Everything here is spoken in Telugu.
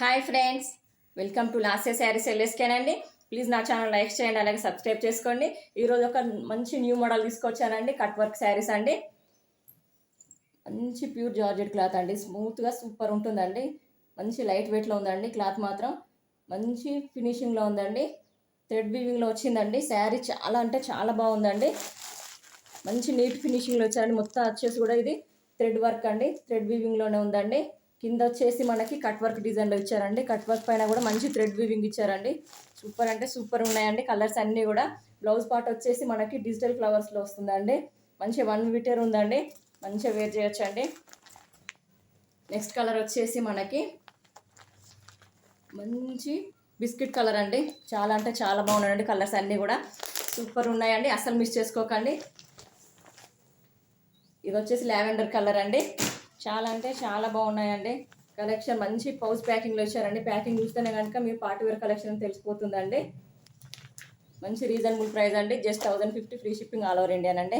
Hi friends welcome to Lasya sarees ఎల్ఎస్కేనండి please నా ఛానల్ లైక్ చేయండి అలాగే సబ్స్క్రైబ్ చేసుకోండి. ఈరోజు ఒక మంచి న్యూ మోడల్ తీసుకొచ్చానండి కట్ వర్క్ శారీస్ అండి. మంచి ప్యూర్ జార్జెట్ క్లాత్ అండి స్మూత్గా సూపర్ ఉంటుందండి. మంచి లైట్ వెయిట్లో ఉందండి క్లాత్ మాత్రం. మంచి ఫినిషింగ్లో ఉందండి. థ్రెడ్ వీవింగ్లో వచ్చిందండి. శారీ చాలా అంటే చాలా బాగుందండి. మంచి నీట్ ఫినిషింగ్లో వచ్చారండి మొత్తం వచ్చేసి కూడా ఇది థ్రెడ్ వర్క్ అండి. థ్రెడ్ వీవింగ్లోనే ఉందండి. కింద వచ్చేసి మనకి కట్ వర్క్ డిజైన్లో ఇచ్చారండి. కట్ వర్క్ పైన కూడా మంచి థ్రెడ్ వీవింగ్ ఇచ్చారండి. సూపర్ అంటే సూపర్ ఉన్నాయండి. కలర్స్ అన్నీ కూడా. బ్లౌజ్ పార్ట్ వచ్చేసి మనకి డిజిటల్ ఫ్లవర్స్లో వస్తుందండి. మంచి వన్ మీటర్ ఉందండి. మంచిగా వేర్ చేయొచ్చండి. నెక్స్ట్ కలర్ వచ్చేసి మనకి మంచి బిస్కెట్ కలర్ అండి. చాలా అంటే చాలా బాగున్నాయండి కలర్స్ అన్నీ కూడా. సూపర్ ఉన్నాయండి. అస్సలు మిస్ చేసుకోకండి. ఇది వచ్చేసి లావెండర్ కలర్ అండి. చాలా అంటే చాలా బాగున్నాయండి. కలెక్షన్ మంచి పౌచ్ ప్యాకింగ్లో వచ్చారండి ప్యాకింగ్ చూస్తేనే కనుక మీ పార్టీవేర్ కలెక్షన్ తెలిసిపోతుందండి. మంచి రీజనబుల్ ప్రైస్ అండి. Just thousand fifty free shipping all over India అండి